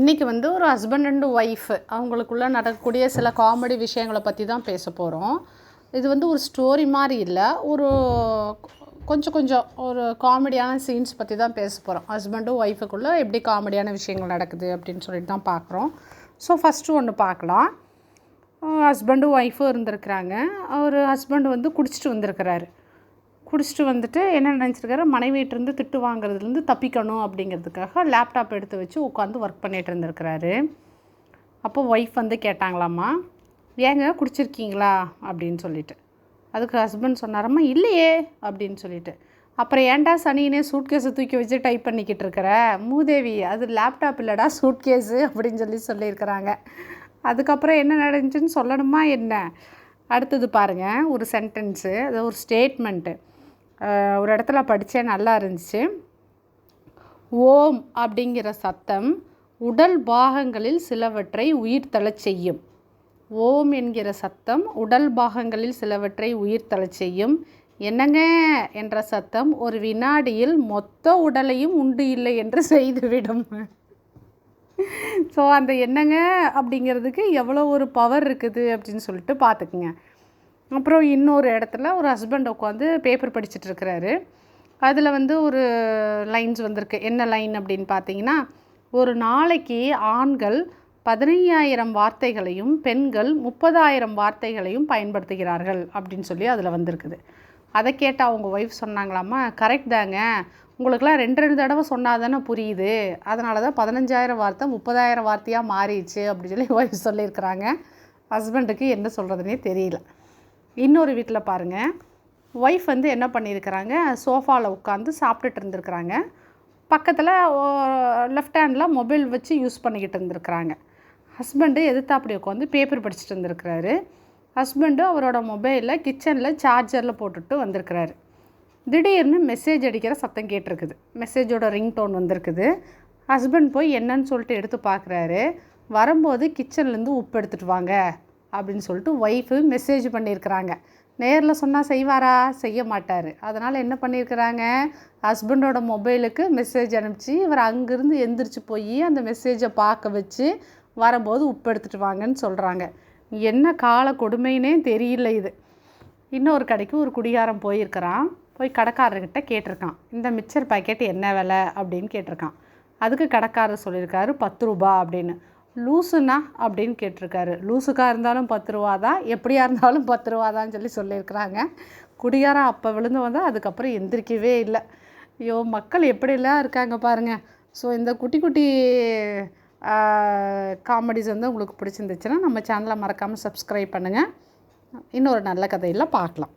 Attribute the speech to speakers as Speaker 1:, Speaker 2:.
Speaker 1: இன்றைக்கி வந்து ஒரு ஹஸ்பண்ட் அண்ட் ஒய்ஃப் அவங்களுக்குள்ளே நடக்கக்கூடிய சில காமெடி விஷயங்களை பற்றி தான் பேச போகிறோம் இது வந்து ஒரு ஸ்டோரி மாதிரி இல்லை ஒரு கொஞ்சம் கொஞ்சம் ஒரு காமெடியான சீன்ஸ் பற்றி தான் பேச போகிறோம் ஹஸ்பண்டும் ஒய்ஃபுக்குள்ளே எப்படி காமெடியான விஷயங்கள் நடக்குது அப்படின்னு சொல்லிட்டு தான் பார்க்குறோம். ஸோ ஃபஸ்ட்டு ஒன்று பார்க்கலாம். ஹஸ்பண்டும் ஒய்ஃபும் இருந்திருக்கிறாங்க. அவர் ஹஸ்பண்ட் வந்து குடிச்சிட்டு வந்திருக்கிறாரு. குடிச்சிட்டு வந்துட்டு என்ன நினச்சிருக்காரு? மனைவியிட்டிருந்து திட்டு வாங்குறதுலேருந்து தப்பிக்கணும் அப்படிங்கிறதுக்காக லேப்டாப் எடுத்து வச்சு உட்காந்து ஒர்க் பண்ணிகிட்டு இருந்திருக்கிறாரு. அப்போ ஒய்ஃப் வந்து கேட்டாங்களாம்மா ஏங்க குடிச்சிருக்கீங்களா? அப்படின்னு சொல்லிட்டு. அதுக்கு ஹஸ்பண்ட் சொன்னாரம்மா இல்லையே அப்படின்னு சொல்லிட்டு. அப்புறம் ஏன்டா சனினே சூட்கேஸை தூக்கி வச்சு டைப் பண்ணிக்கிட்டு இருக்கிற? மூதேவி அது லேப்டாப் இல்லைடா சூட்கேஸு அப்படின்னு சொல்லி சொல்லியிருக்கிறாங்க. அதுக்கப்புறம் என்ன நடந்துச்சுன்னு சொல்லணுமா என்ன? அடுத்தது பாருங்கள் ஒரு சென்டென்ஸு அது ஒரு ஸ்டேட்மெண்ட்டு ஒரு இடத்துல படித்தேன் நல்லா இருந்துச்சு. ஓம் அப்படிங்கிற சத்தம் உடல் பாகங்களில் சிலவற்றை உயிர்த்தெழச் செய்யும். ஓம் என்கிற சத்தம் உடல் பாகங்களில் சிலவற்றை உயிர்த்தெழச் செய்யும். என்னங்க? என்ற சத்தம் ஒரு வினாடியில் மொத்த உடலையும் உண்டு இல்லை என்று செய்துவிடும். ஸோ அந்த என்னங்க அப்படிங்கிறதுக்கு எவ்வளோ ஒரு பவர் இருக்குது அப்படின்னு சொல்லிட்டு பார்த்துக்குங்க. அப்புறம் இன்னொரு இடத்துல ஒரு ஹஸ்பண்ட் உட்காந்து பேப்பர் படிச்சிட்டுருக்குறாரு அதில் வந்து ஒரு லைன்ஸ் வந்திருக்கு. என்ன லைன் அப்படின்னு பார்த்தீங்கன்னா ஒரு நாளைக்கு ஆண்கள் பதினையாயிரம் வார்த்தைகளையும் பெண்கள் முப்பதாயிரம் வார்த்தைகளையும் பயன்படுத்துகிறார்கள் அப்படின்னு சொல்லி அதில் வந்திருக்குது. அதை கேட்டால் அவங்க ஒய்ஃப் சொன்னாங்களாம்மா கரெக்ட் தாங்க. உங்களுக்குலாம் ரெண்டு ரெண்டு தடவை சொன்னால் தானே புரியுது. அதனால தான் பதினஞ்சாயிரம் வார்த்தை முப்பதாயிரம் வார்த்தையாக மாறிடுச்சு அப்படின்னு சொல்லி ஒய்ஃப் சொல்லியிருக்கிறாங்க. ஹஸ்பண்டுக்கு என்ன சொல்கிறதுனே தெரியல. இன்னொரு வீட்டில் பாருங்கள் ஒய்ஃப் வந்து என்ன பண்ணியிருக்கிறாங்க சோஃபாவில் உட்காந்து சாப்பிட்டுட்டு இருந்திருக்கிறாங்க. பக்கத்தில் லெஃப்ட் ஹேண்டில் மொபைல் வச்சு யூஸ் பண்ணிக்கிட்டு இருந்திருக்கிறாங்க. ஹஸ்பண்டு எதிர்த்தாப்படி உட்காந்து பேப்பர் படிச்சுட்டு இருந்திருக்கிறாரு. ஹஸ்பண்டு அவரோட மொபைலில் கிச்சனில் சார்ஜரில் போட்டுட்டு வந்திருக்கிறாரு. திடீர்னு மெசேஜ் அடிக்கிற சத்தம் கேட்டிருக்குது. மெசேஜோட ரிங் டோன் வந்திருக்குது. ஹஸ்பண்ட் போய் என்னன்னு சொல்லிட்டு எடுத்து பார்க்குறாரு. வரும்போது கிச்சன்லேருந்து உப்பு எடுத்துகிட்டு வாங்க. அப்படின்னு சொல்லிட்டு ஒய்ஃபு மெசேஜ் பண்ணியிருக்கிறாங்க. நேரில் சொன்னால் செய்வாரா? செய்ய மாட்டார். அதனால் என்ன பண்ணியிருக்கிறாங்க? ஹஸ்பண்டோட மொபைலுக்கு மெசேஜ் அனுப்பிச்சு இவர் அங்கேருந்து எந்திரிச்சு போய் அந்த மெசேஜை பார்க்க வச்சு வரும்போது உப்பு எடுத்துகிட்டு வாங்கன்னு சொல்கிறாங்க என்ன கால கொடுமைன்னே தெரியல இது. இன்னொரு கடைக்கு ஒரு குடிகாரம் போயிருக்கிறான். போய் கடைக்காரர்கிட்ட கேட்டிருக்கான். இந்த மிக்சர் பாக்கெட் என்ன விலை அப்படின்னு கேட்டிருக்கான். அதுக்கு கடைக்காரர் சொல்லியிருக்காரு பத்து ரூபா அப்படின்னு. லூசுனா அப்படின்னு கேட்டிருக்காரு. லூசுக்காக இருந்தாலும் பத்து ரூபா தான் எப்படியா இருந்தாலும் பத்து ரூபா தான் சொல்லி சொல்லியிருக்கிறாங்க. குடியாரம் அப்போ விழுந்து வந்தால் அதுக்கப்புறம் எந்திரிக்கவே இல்லை. ஐயோ மக்கள் எப்படிலாம் இருக்காங்க பாருங்கள் ஸோ இந்த குட்டி குட்டி காமெடிஸ் வந்து உங்களுக்கு பிடிச்சிருந்துச்சுன்னா நம்ம சேனலை மறக்காமல் சப்ஸ்கிரைப் பண்ணுங்கள் இன்னொரு நல்ல கதையில் பார்க்கலாம்.